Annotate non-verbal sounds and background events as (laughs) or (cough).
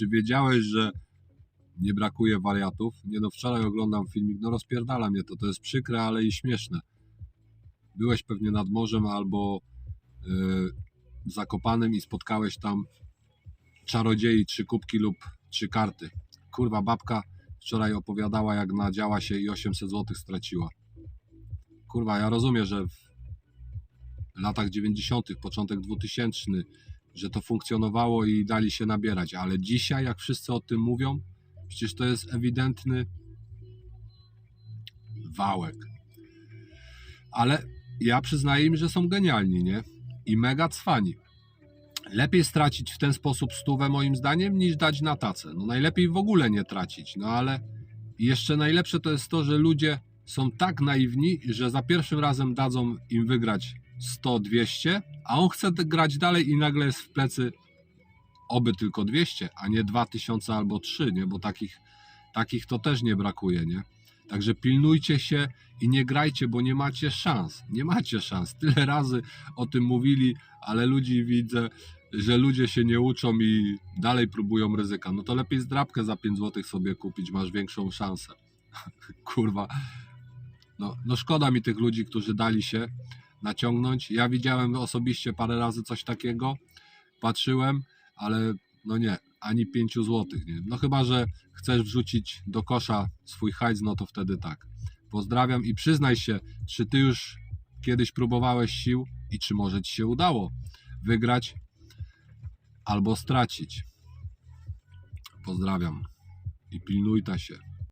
czy wiedziałeś, że nie brakuje wariatów? Nie no, wczoraj oglądam filmik, no rozpierdala mnie to, to jest przykre, ale i śmieszne. Byłeś pewnie nad morzem albo yy, w Zakopanem i spotkałeś tam czarodziei, trzy kubki lub trzy karty. Kurwa, babka wczoraj opowiadała, jak nadziała się i 800 zł straciła. Kurwa, ja rozumiem, że w latach 90., początek 2000, że to funkcjonowało i dali się nabierać, ale dzisiaj, jak wszyscy o tym mówią, przecież to jest ewidentny wałek. Ale ja przyznaję im, że są genialni, nie? I mega cwani. Lepiej stracić w ten sposób stówę moim zdaniem, niż dać na tacę. No najlepiej w ogóle nie tracić, no ale jeszcze najlepsze to jest to, że ludzie są tak naiwni, że za pierwszym razem dadzą im wygrać 100-200, a on chce grać dalej i nagle jest w plecy oby tylko 200, a nie 2000 albo 3, nie? Bo takich, takich to też nie brakuje, nie? Także pilnujcie się i nie grajcie, bo nie macie szans. Nie macie szans. Tyle razy o tym mówili, ale ludzi widzę, że ludzie się nie uczą i dalej próbują ryzyka. No to lepiej zdrabkę za 5 zł sobie kupić, masz większą szansę. (laughs) Kurwa. No, no szkoda mi tych ludzi, którzy dali się naciągnąć. Ja widziałem osobiście parę razy coś takiego, patrzyłem, ale no nie, ani 5 zł. Nie? No chyba, że chcesz wrzucić do kosza swój hajs, no to wtedy tak. Pozdrawiam i przyznaj się, czy ty już kiedyś próbowałeś sił i czy może ci się udało wygrać albo stracić. Pozdrawiam i pilnujta się.